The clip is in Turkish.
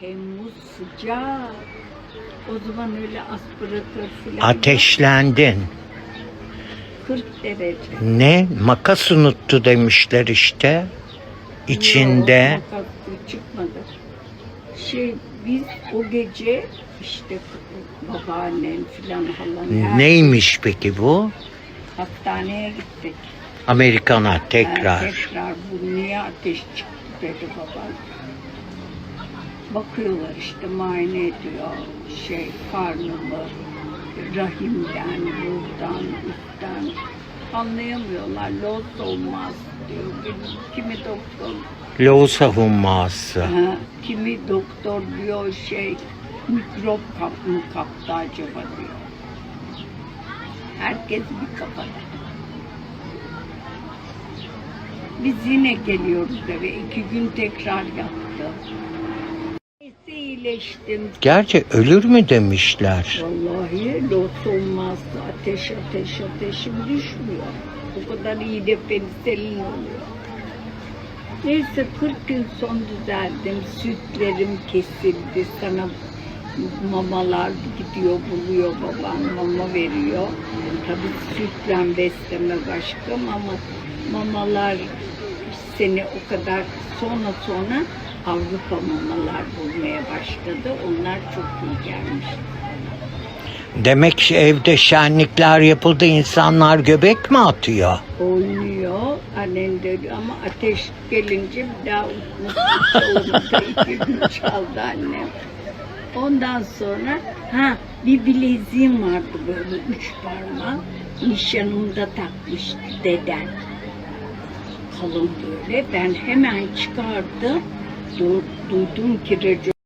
Temmuz sıcak. O zaman öyle aspiratör falan. Ateşlendin. 40 derece. Ne? Makas unuttu demişler işte. İçinde. Yok, makaslı çıkmadı. Şey biz o gece işte babaannem filan halam her- Neymiş peki bu? hastaneye gittik. Amerikana Ha, tekrar. tekrar bu niye ateş çıktı dedi babam. Bakıyorlar işte muayene ediyor şey karnımı, rahimden, buradan, üstten anlayamıyorlar. Loz olmaz diyor. Kimi doktor Loğusa humması. Ha, kimi doktor diyor şey mikrop kap mı kaptı acaba diyor. Herkes bir kafada. Biz yine geliyoruz eve. iki gün tekrar yattı. Neyse iyileştim. Gerçi ölür mü demişler. Vallahi lot olmaz. Ateş ateş ateşim düşmüyor. O kadar iyi de peniselin oluyor. Neyse 40 gün son düzeldim. Sütlerim kesildi. Sana mamalar gidiyor buluyor baban mama veriyor. Tabii sütle besleme başka ama mamalar seni o kadar sonra sonra Avrupa mamalar bulmaya başladı. Onlar çok iyi gelmiş. Demek ki evde şenlikler yapıldı insanlar göbek mi atıyor? Oynuyor. Annen öyle ama ateş gelince bir daha unutmuş. İki gün çaldı annem. Ondan sonra ha bir bileziğim vardı böyle üç parmak. Nişanımda takmıştı deden. Kalın böyle. Ben hemen çıkardım. Du- duydum ki Recep